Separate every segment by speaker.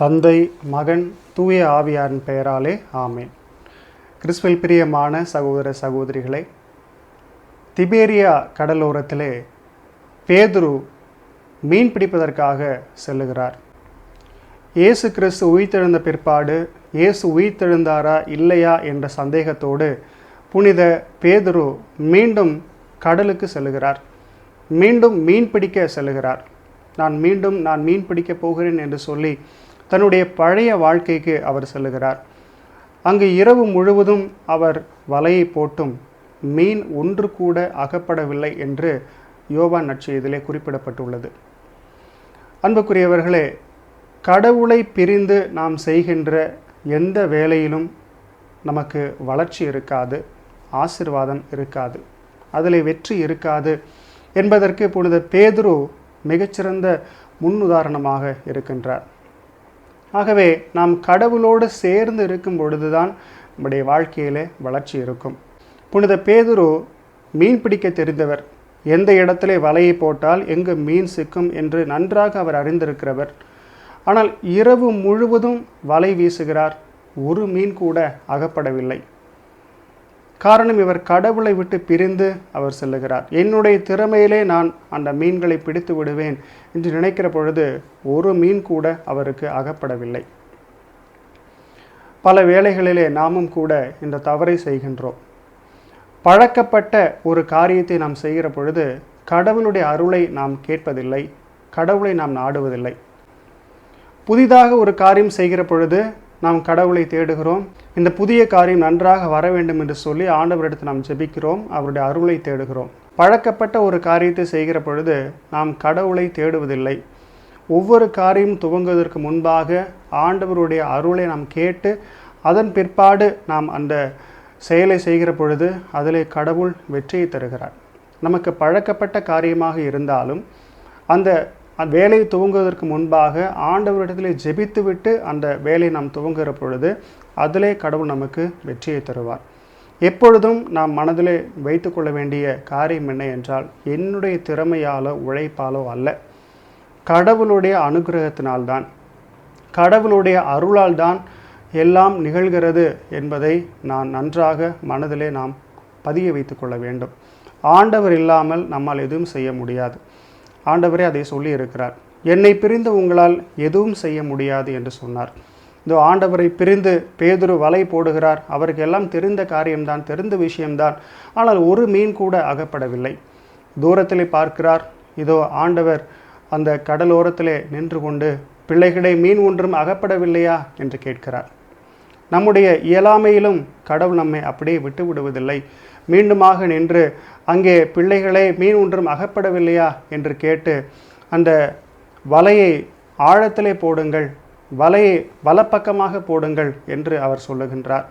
Speaker 1: தந்தை மகன் தூய ஆவியாரின் பெயராலே ஆமேன். கிறிஸ்துவில் பிரியமான சகோதர சகோதரிகளை திபேரியா கடலோரத்திலே பேதுரு மீன் பிடிப்பதற்காக செல்லுகிறார். இயேசு கிறிஸ்து உயிர்த்தெழுந்த பிற்பாடு இயேசு உயிர்த்தெழுந்தாரா இல்லையா என்ற சந்தேகத்தோடு புனித பேதுரு மீண்டும் கடலுக்கு செல்லுகிறார். மீண்டும் மீன் பிடிக்க செல்லுகிறார். நான் மீண்டும் நான் மீன் பிடிக்கப் போகிறேன் என்று சொல்லி தன்னுடைய பழைய வாழ்க்கைக்கு அவர் செல்லுகிறார். அங்கு இரவு முழுவதும் அவர் வலையை போட்டும் மீன் ஒன்று கூட அகப்படவில்லை என்று யோவான் நற்செய்தியிலே குறிப்பிடப்பட்டுள்ளது. அன்புக்குரியவர்களே கடவுளை பிரிந்து நாம் செய்கின்ற எந்த வேலையிலும் நமக்கு வளர்ச்சி இருக்காது ஆசிர்வாதம் இருக்காது அதில் வெற்றி இருக்காது என்பதற்கு புனித பேதுரு மிகச்சிறந்த முன்னுதாரணமாக இருக்கின்றார். ஆகவே நாம் கடவுளோடு சேர்ந்து இருக்கும் பொழுதுதான் நம்முடைய வாழ்க்கையிலே வளர்ச்சி இருக்கும். புனித பேதுரு மீன் பிடிக்க தெரிந்தவர். எந்த இடத்துல வலையை போட்டால் எங்கு மீன் சிக்கும் என்று நன்றாக அவர் அறிந்திருக்கிறவர். ஆனால் இரவு முழுவதும் வலை வீசுகிறார். ஒரு மீன் கூட அகப்படவில்லை. காரணம் இவர் கடவுளை விட்டு பிரிந்து அவர் செல்லுகிறார். என்னுடைய திறமையிலே நான் அந்த மீன்களை பிடித்து விடுவேன் என்று நினைக்கிற பொழுது ஒரு மீன் கூட அவருக்கு அகப்படவில்லை. பல வேளைகளிலே நாமும் கூட இந்த தவறை செய்கின்றோம். பழக்கப்பட்ட ஒரு காரியத்தை நாம் செய்கிற பொழுது கடவுளுடைய அருளை நாம் கேட்பதில்லை கடவுளை நாம் நாடுவதில்லை. புதிதாக ஒரு காரியம் செய்கிற பொழுது நாம் கடவுளை தேடுகிறோம். இந்த புதிய காரியம் நன்றாக வர வேண்டும் என்று சொல்லி ஆண்டவரிடத்தில் நாம் ஜெபிக்கிறோம். அவருடைய அருளை தேடுகிறோம். பழக்கப்பட்ட ஒரு காரியத்தை செய்கிற பொழுது நாம் கடவுளை தேடுவதில்லை. ஒவ்வொரு காரியம் துவங்குவதற்கு முன்பாக ஆண்டவருடைய அருளை நாம் கேட்டு அதன் பிற்பாடு நாம் அந்த செயலை செய்கிற பொழுது அதிலே கடவுள் வெற்றியை தருகிறார். நமக்கு பழக்கப்பட்ட காரியமாக இருந்தாலும் அந்த அந்த வேலையை துவங்குவதற்கு முன்பாக ஆண்டவரிடத்திலே ஜெபித்துவிட்டு அந்த வேலையை நாம் துவங்குகிற பொழுது அதிலே கடவுள் நமக்கு வெற்றியை தருவார். எப்பொழுதும் நாம் மனதிலே வைத்துக்கொள்ள வேண்டிய காரியம் என்ன என்றால் என்னுடைய திறமையாலோ உழைப்பாலோ அல்ல. கடவுளுடைய அனுகிரகத்தினால்தான் கடவுளுடைய அருளால் தான் எல்லாம் நிகழ்கிறது என்பதை நான் நன்றாக மனதிலே நாம் பதிய வைத்து கொள்ள வேண்டும். ஆண்டவர் இல்லாமல் நம்மால் எதுவும் செய்ய முடியாது. ஆண்டவரே அதை சொல்லி இருக்கிறார் என்னை பிரிந்து உங்களால் எதுவும் செய்ய முடியாது என்று சொன்னார். இதோ ஆண்டவரை பிரிந்து பேதுரு வலை போடுகிறார். அவருக்கு எல்லாம் தெரிந்த காரியம்தான் தெரிந்த விஷயம்தான். ஆனால் ஒரு மீன் கூட அகப்படவில்லை. தூரத்திலே பார்க்கிறார். இதோ ஆண்டவர் அந்த கடலோரத்திலே நின்று கொண்டு பிள்ளைகளை மீன் ஒன்றும் அகப்படவில்லையா? என்று கேட்கிறார். நம்முடைய இயலாமையிலும் கடவுள் நம்மை அப்படியே விட்டு விடுவதில்லை மீண்டுமாக நின்று அங்கே பிள்ளைகளே மீன் ஒன்றும் அகப்படவில்லையா? என்று கேட்டு அந்த வலையை ஆழத்திலே போடுங்கள் வலையை வலப்பக்கமாக போடுங்கள் என்று அவர் சொல்லுகின்றார்.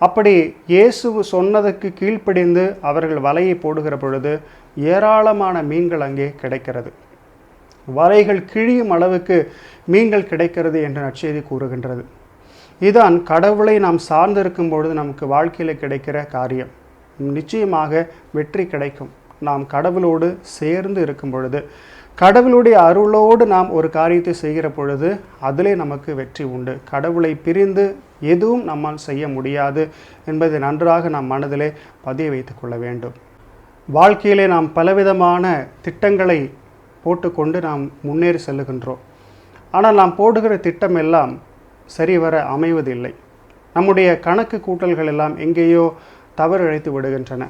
Speaker 1: அப்படி இயேசு சொன்னதுக்கு கீழ்ப்படிந்து அவர்கள் வலையை போடுகிற பொழுது ஏராளமான மீன்கள் அங்கே கிடைக்கிறது. வலைகள் கிழியும் அளவுக்கு மீன்கள் கிடைக்கிறது என்று நற்செய்தி கூறுகின்றது. இதுதான் கடவுளை நாம் சார்ந்திருக்கும் பொழுது நமக்கு வாழ்க்கையில் கிடைக்கிற காரியம். நிச்சயமாக வெற்றி கிடைக்கும். நாம் கடவுளோடு சேர்ந்து இருக்கும் பொழுது கடவுளுடைய அருளோடு நாம் ஒரு காரியத்தை செய்கிற பொழுது அதிலே நமக்கு வெற்றி உண்டு. கடவுளை பிரிந்து எதுவும் நம்மால் செய்ய முடியாது என்பதை நன்றாக நாம் மனதிலே பதிய வைத்து கொள்ள வேண்டும். வாழ்க்கையிலே நாம் பலவிதமான திட்டங்களை போட்டுக்கொண்டு நாம் முன்னேறி செல்லுகின்றோம். ஆனால் நாம் போடுகிற திட்டம் எல்லாம் சரிவர அமைவதில்லை. நம்முடைய கணக்கு கூட்டல்கள் எல்லாம் எங்கேயோ தவறிழைத்து விடுகின்றன.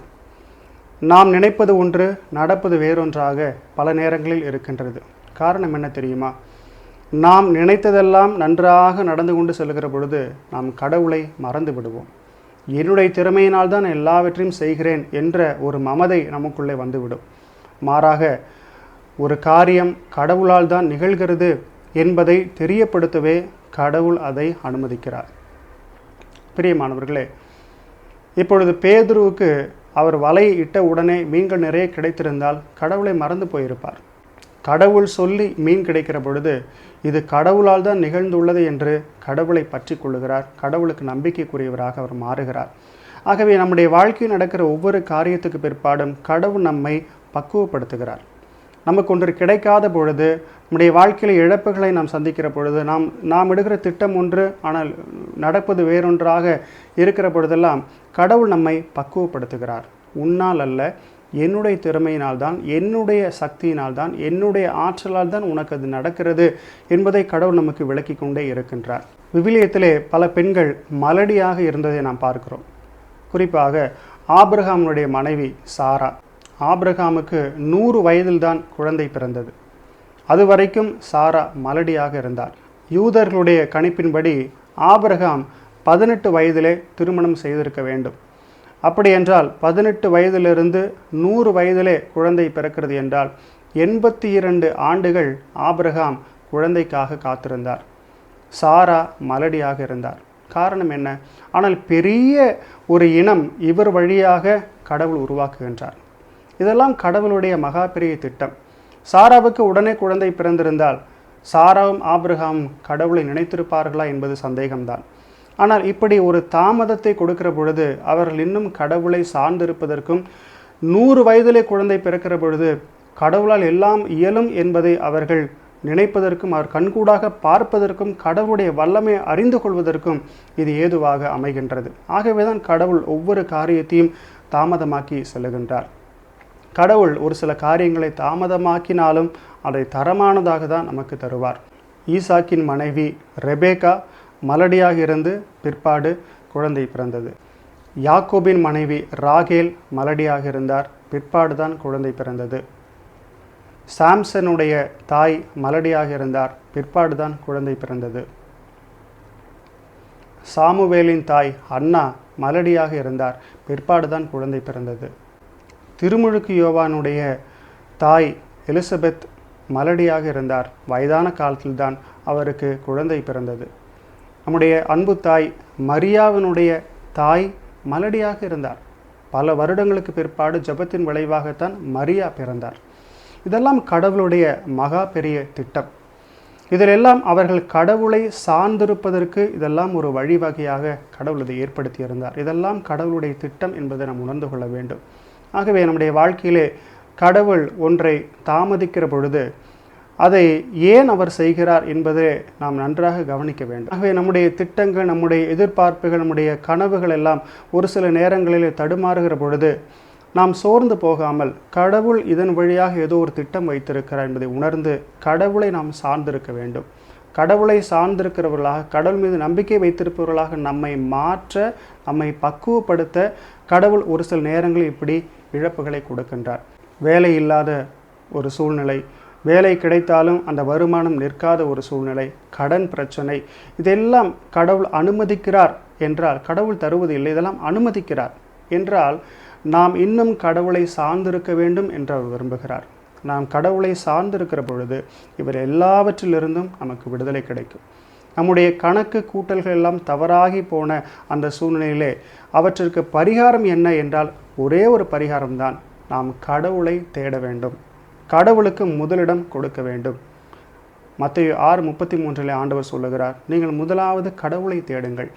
Speaker 1: நாம் நினைப்பது ஒன்று நடப்பது வேறொன்றாக பல நேரங்களில் இருக்கின்றது. காரணம் என்ன தெரியுமா? நாம் நினைத்ததெல்லாம் நன்றாக நடந்து கொண்டு செல்கிற பொழுது நாம் கடவுளை மறந்து விடுவோம். என்னுடைய திறமையினால் தான் எல்லாவற்றையும் செய்கிறேன் என்ற ஒரு மமதை நமக்குள்ளே வந்துவிடும். மாறாக ஒரு காரியம் கடவுளால் தான் நிகழ்கிறது என்பதை தெரியப்படுத்தவே கடவுள் அதை அனுமதிக்கிறார். பிரியமானவர்களே இப்பொழுது பேதுருவுக்கு அவர் வலையை இட்ட உடனே மீன்கள் நிறைய கிடைத்திருந்தால் கடவுளை மறந்து போயிருப்பார். கடவுள் சொல்லி மீன் கிடைக்கிற பொழுது இது கடவுளால் தான் நிகழ்ந்துள்ளது என்று கடவுளை பற்றி கொள்ளுகிறார். கடவுளுக்கு நம்பிக்கைக்குரியவராக அவர் மாறுகிறார். ஆகவே நம்முடைய வாழ்க்கையில் நடக்கிற ஒவ்வொரு காரியத்துக்கு பிற்பாடும் கடவுள் நம்மை பக்குவப்படுத்துகிறார். நமக்கு ஒன்று கிடைக்காத பொழுது நம்முடைய வாழ்க்கையில் இழப்புகளை நாம் சந்திக்கிற பொழுது நாம் நாம் எடுக்கிற திட்டம் ஒன்று ஆனால் நடப்பது வேறொன்றாக இருக்கிற பொழுதெல்லாம் கடவுள் நம்மை பக்குவப்படுத்துகிறார். உன்னால் அல்ல என்னுடைய திறமையினால் தான் என்னுடைய சக்தியினால் தான் என்னுடைய ஆற்றலால் தான் உனக்கு அது நடக்கிறது என்பதை கடவுள் நமக்கு விளக்கி கொண்டே இருக்கின்றார். விவிலியத்திலே பல பெண்கள் மலடியாக இருந்ததை நாம் பார்க்கிறோம். குறிப்பாக ஆபிரகாமனுடைய மனைவி சாரா. ஆப்ரஹாமுக்கு நூறு வயதில்தான் குழந்தை பிறந்தது. அது வரைக்கும் சாரா மலடியாக இருந்தார் யூதர்களுடைய கணிப்பின்படி ஆபிரகாம் பதினெட்டு வயதிலே திருமணம் செய்திருக்க வேண்டும். அப்படி என்றால் பதினெட்டு வயதிலிருந்து நூறு வயதிலே குழந்தை பிறக்கிறது என்றால் எண்பத்தி இரண்டு ஆண்டுகள் ஆபிரகாம் குழந்தைக்காக காத்திருந்தார். சாரா மலடியாக இருந்தார். காரணம் என்ன? ஆனால் பெரிய ஒரு இனம் இவர் வழியாக கடவுள் உருவாக்குகின்றார். இதெல்லாம் கடவுளுடைய மகா பெரிய திட்டம். சாராவுக்கு உடனே குழந்தை பிறந்திருந்தால் சாராவும் ஆப்ரஹாம் கடவுளை நினைத்திருப்பார்களா என்பது சந்தேகம்தான். ஆனால் இப்படி ஒரு தாமதத்தை கொடுக்கிற பொழுது அவர்கள் இன்னும் கடவுளை சார்ந்திருப்பதற்கும் நூறு வயதிலே குழந்தை பிறக்கிற பொழுது கடவுளால் எல்லாம் இயலும் என்பதை அவர்கள் நினைப்பதற்கும் அவர் கண்கூடாக பார்ப்பதற்கும் கடவுளுடைய வல்லமை அறிந்து கொள்வதற்கும் இது ஏதுவாக அமைகின்றது. ஆகவேதான் கடவுள் ஒவ்வொரு காரியத்தையும் தாமதமாக்கி செல்லுகின்றார். கடவுள் ஒரு சில காரியங்களை தாமதமாக்கினாலும் அதை தரமானதாக தான் நமக்கு தருவார். ஈசாக்கின் மனைவி ரெபேக்கா மலடியாக இருந்து பிற்பாடு குழந்தை பிறந்தது. யாக்கோபின் மனைவி ராகேல் மலடியாக இருந்தார் பிற்பாடு தான் குழந்தை பிறந்தது. சாம்சனுடைய தாய் மலடியாக இருந்தார் பிற்பாடு தான் குழந்தை பிறந்தது. சாமுவேலின் தாய் அண்ணா மலடியாக இருந்தார் பிற்பாடு தான் குழந்தை பிறந்தது. திருமுழுக்கு யோவானுடைய தாய் எலிசபெத் மலடியாக இருந்தார். வயதான காலத்தில்தான் அவருக்கு குழந்தை பிறந்தது. நம்முடைய அன்பு தாய் மரியாவினுடைய தாய் மலடியாக இருந்தார். பல வருடங்களுக்கு பிற்பாடு ஜபத்தின் விளைவாகத்தான் மரியா பிறந்தார். இதெல்லாம் கடவுளுடைய மகா பெரிய திட்டம். இதிலெல்லாம் அவர்கள் கடவுளை சார்ந்திருப்பதற்கு இதெல்லாம் ஒரு வழிவகையாக கடவுள் இதை ஏற்படுத்தியிருந்தார். இதெல்லாம் கடவுளுடைய திட்டம் என்பதை நாம் உணர்ந்து கொள்ள வேண்டும். ஆகவே நம்முடைய வாழ்க்கையிலே கடவுள் ஒன்றை தாமதிக்கிற பொழுது அதை ஏன் அவர் செய்கிறார் என்பதை நாம் நன்றாக கவனிக்க வேண்டும். ஆகவே நம்முடைய திட்டங்கள் நம்முடைய எதிர்பார்ப்புகள் நம்முடைய கனவுகள் எல்லாம் ஒரு சில நேரங்களில் தடுமாறுகிற பொழுது நாம் சோர்ந்து போகாமல் கடவுள் இதன் வழியாக ஏதோ ஒரு திட்டம் வைத்திருக்கிறார் என்பதை உணர்ந்து கடவுளை நாம் சார்ந்திருக்க வேண்டும். கடவுளை சார்ந்திருக்கிறவர்களாக கடவுள் மீது நம்பிக்கை வைத்திருப்பவர்களாக நம்மை மாற்ற நம்மை பக்குவப்படுத்த கடவுள் ஒரு சில நேரங்களில் இப்படி இழப்புகளை கொடுக்கின்றார். வேலை இல்லாத ஒரு சூழ்நிலை வேலை கிடைத்தாலும் அந்த வருமானம் நிற்காத ஒரு சூழ்நிலை கடன் பிரச்சனை இதெல்லாம் கடவுள் அனுமதிக்கிறார் என்றால் கடவுள் தருவது இல்லை இதெல்லாம் அனுமதிக்கிறார் என்றால் நாம் இன்னும் கடவுளை சார்ந்திருக்க வேண்டும் என்று அவர் விரும்புகிறார். நாம் கடவுளை சார்ந்திருக்கிற பொழுது இவர் எல்லாவற்றிலிருந்தும் நமக்கு விடுதலை கிடைக்கும். நம்முடைய கணக்கு கூட்டல்கள் எல்லாம் தவறாகி போன அந்த சூழ்நிலையிலே அவற்றிற்கு பரிகாரம் என்ன என்றால் ஒரே ஒரு பரிகாரம்தான். நாம் கடவுளை தேட வேண்டும். கடவுளுக்கு முதலிடம் கொடுக்க வேண்டும். மத்திய ஆறு முப்பத்தி மூன்றில் ஆண்டவர் சொல்லுகிறார் நீங்கள் முதலாவது கடவுளை தேடுங்கள்.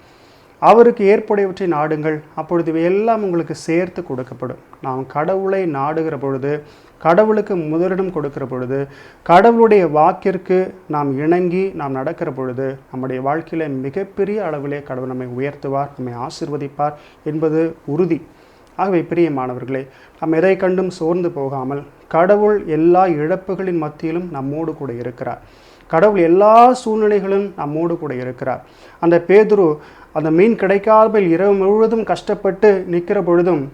Speaker 1: அவருக்கு ஏற்புடையவற்றை நாடுங்கள். அப்பொழுது இவை எல்லாம் உங்களுக்கு சேர்த்து கொடுக்கப்படும். நாம் கடவுளை நாடுகிற பொழுது கடவுளுக்கு முதலிடம் கொடுக்கிற பொழுது கடவுளுடைய வாக்கிற்கு நாம் இணங்கி நாம் நடக்கிற பொழுது நம்முடைய வாழ்க்கையில் மிகப்பெரிய அளவிலே கடவுள் நம்மை உயர்த்துவார் நம்மை ஆசிர்வதிப்பார் என்பது உறுதி. ஆகவே பிரியமானவர்களே நாம் எதை கண்டும் சோர்ந்து போகாமல் கடவுள் எல்லா இழப்புகளின் மத்தியிலும் நம்மோடு கூட இருக்கிறார். கடவுள் எல்லா சூழ்நிலைகளும் நம்மோடு கூட இருக்கிறார். அந்த பேதுரு அந்த மீன் கிடைக்காமல் இரவு முழுவதும் கஷ்டப்பட்டு நிற்கிற பொழுதும்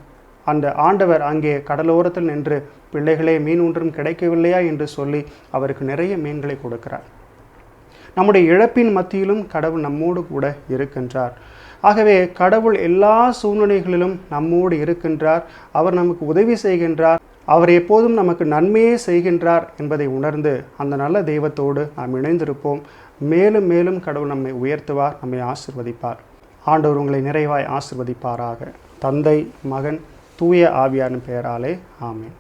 Speaker 1: அந்த ஆண்டவர் அங்கே கடலோரத்தில் நின்று பிள்ளைகளே மீன் ஒன்றும் கிடைக்கவில்லையா என்று சொல்லி அவருக்கு நிறைய மீன்களை கொடுக்கிறார். நம்முடைய இழப்பின் மத்தியிலும் கடவுள் நம்மோடு கூட இருக்கின்றார். ஆகவே கடவுள் எல்லா சூழ்நிலைகளிலும் நம்மோடு இருக்கின்றார். அவர் நமக்கு உதவி செய்கின்றார். அவர் எப்போதும் நமக்கு நன்மையே செய்கின்றார் என்பதை உணர்ந்து அந்த நல்ல தெய்வத்தோடு நாம் இணைந்திருப்போம். மேலும் மேலும் கடவுள் நம்மை உயர்த்துவார் நம்மை ஆசிர்வதிப்பார். ஆண்டவர் உங்களை நிறைவாய் ஆசிர்வதிப்பாராக. தந்தை மகன் தூய ஆவியாரின் பெயராலே ஆமேன்.